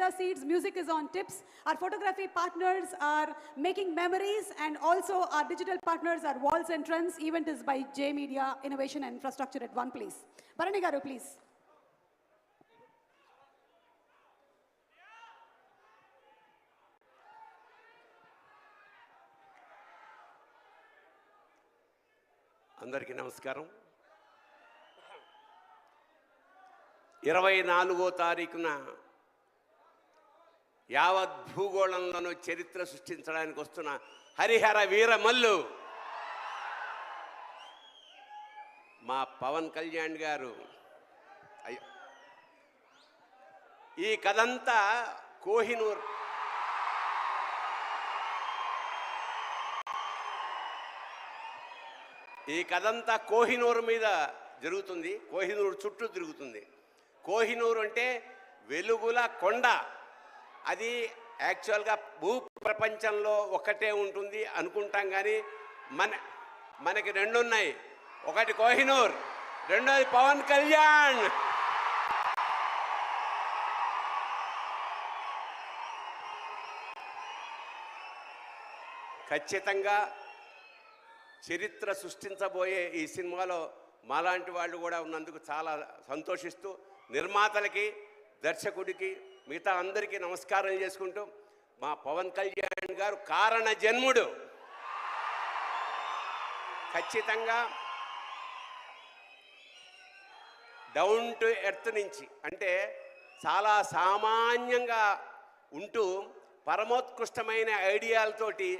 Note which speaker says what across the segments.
Speaker 1: leather seats, music is on tips. Our photography partners are making memories, and also our digital partners are Walls and Trends. Event is by J Media Innovation and Infrastructure at one place. Bharani Garu, please.
Speaker 2: అందరికీ నమస్కారం ఇరవై నాలుగో తారీఖున యావత్ భూగోళంలోనూ చరిత్ర సృష్టించడానికి వస్తున్న హరిహర వీరమల్లు. మా పవన్ కళ్యాణ్ గారు. అయ్యో. ఈ కథంతా కోహినూర్. ఈ కథంతా కోహినూరు మీద జరుగుతుంది. కోహినూరు చుట్టూ తిరుగుతుంది. కోహినూరు అంటే వెలుగుల కొండ. అది యాక్చువల్గా భూ ప్రపంచంలో ఒకటే ఉంటుంది అనుకుంటాం కానీ మన మనకి రెండు ఉన్నాయి ఒకటి కోహినూర్ రెండోది పవన్ కళ్యాణ్. ఖచ్చితంగా చరిత్ర సృష్టించబోయే ఈ సినిమాలో మాలాంటి వాళ్ళు కూడా ఉన్నందుకు చాలా సంతోషిస్తూ నిర్మాతలకి దర్శకుడికి మిగతా అందరికీ నమస్కారం చేసుకుంటూ మా పవన్ కళ్యాణ్ గారు కారణ జన్ముడు. ఖచ్చితంగా డౌన్ టు ఎర్త్ నుంచి అంటే చాలా సామాన్యంగా ఉంటూ పరమోత్కృష్టమైన ఐడియాలతోటి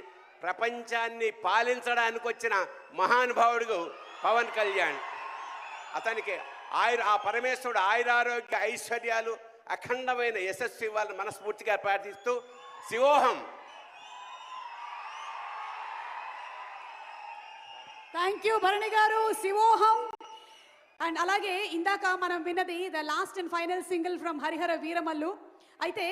Speaker 2: ప్రపంచాన్ని పాలించడానికి వచ్చిన మహానుభావుడు పవన్ కళ్యాణ్. అతనికి ఆయుర ఆ పరమేశ్వరుడు ఆయురారోగ్య ఐశ్వర్యాలు అఖండమైన యశస్సు ఇవ్వాలని మనస్ఫూర్తిగా ప్రార్థిస్తూ శివోహం.
Speaker 1: Thank you Bharani garu. Shivoham. And అలాగే ఇందాక మనం విన్నది the last and final single from Harihara Veeramallu అయితే